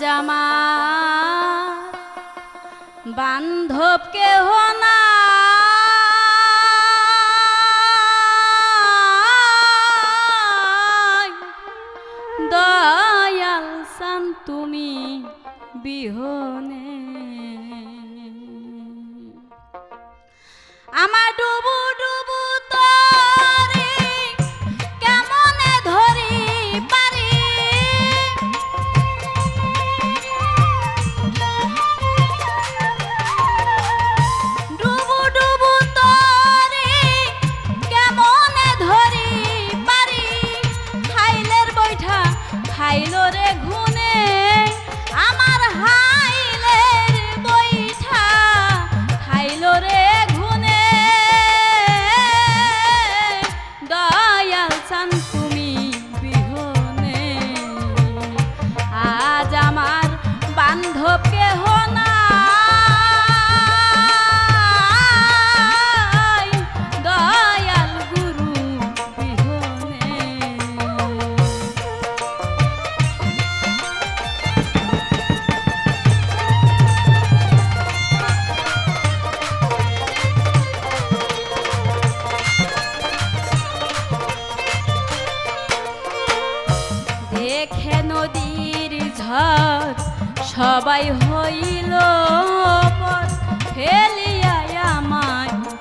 জামা। বান্ধব কে না। দয়াল সান তুমি বিহনে। cantar. নদীর ঝড় সবাই হইল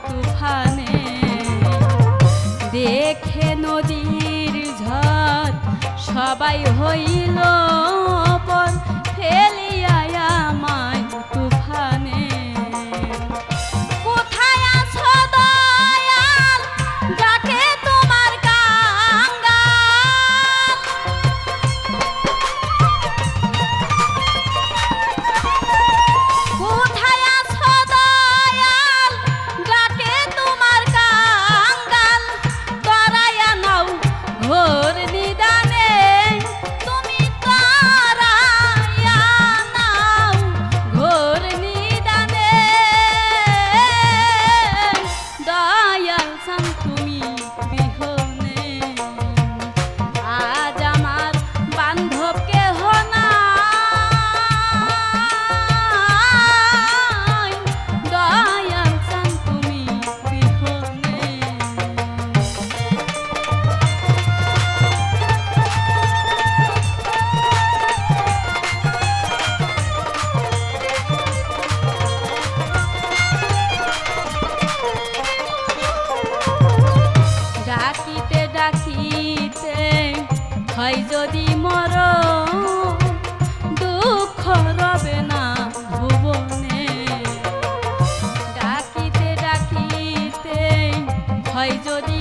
তুফানে। দেখে নদীর ঝড় সবাই হইল ডাকিতে ডাকিতে হয় যদি মর দুঃখ রবে না ভুবনে। ডাকিতে ডাকিতে হয় যদি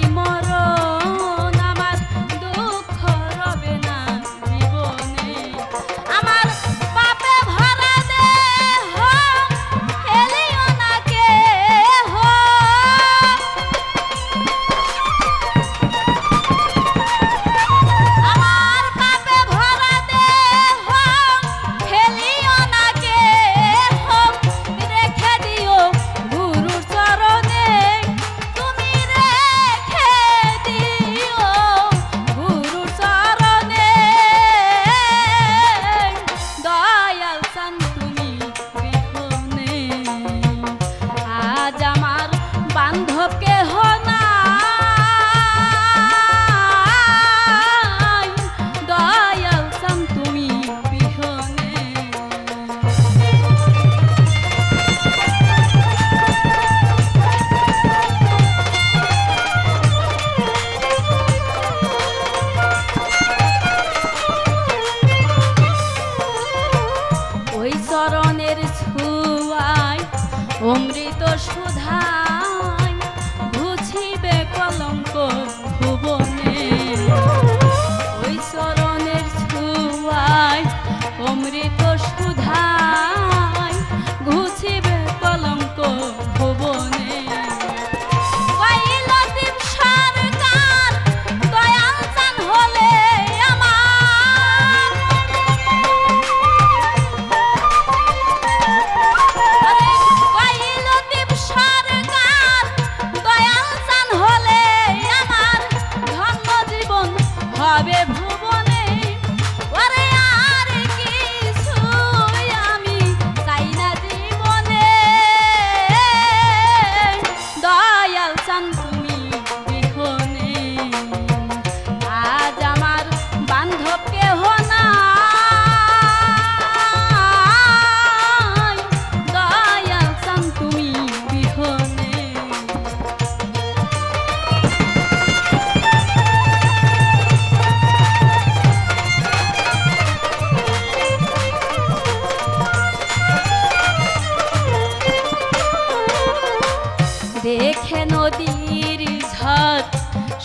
দেখে নদীর ঝাঁক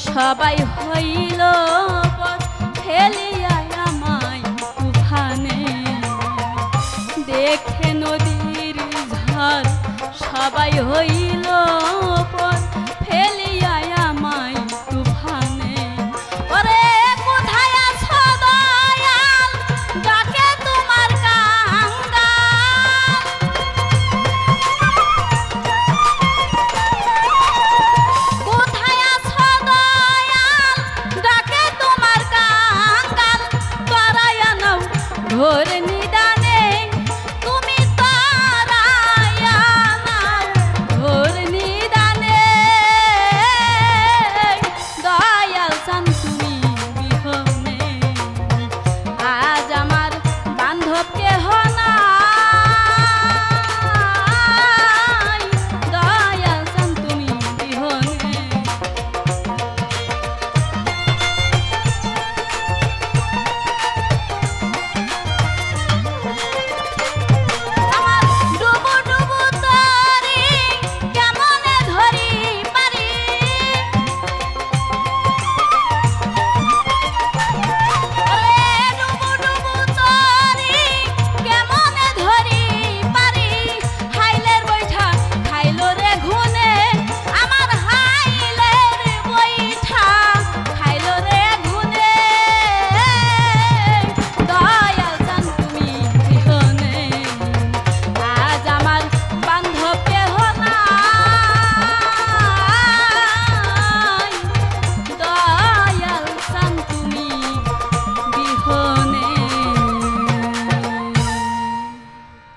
সবাই হইল ফেলিয়া মায় তুফানে দেখে নদীর ঝাঁক সবাই হইল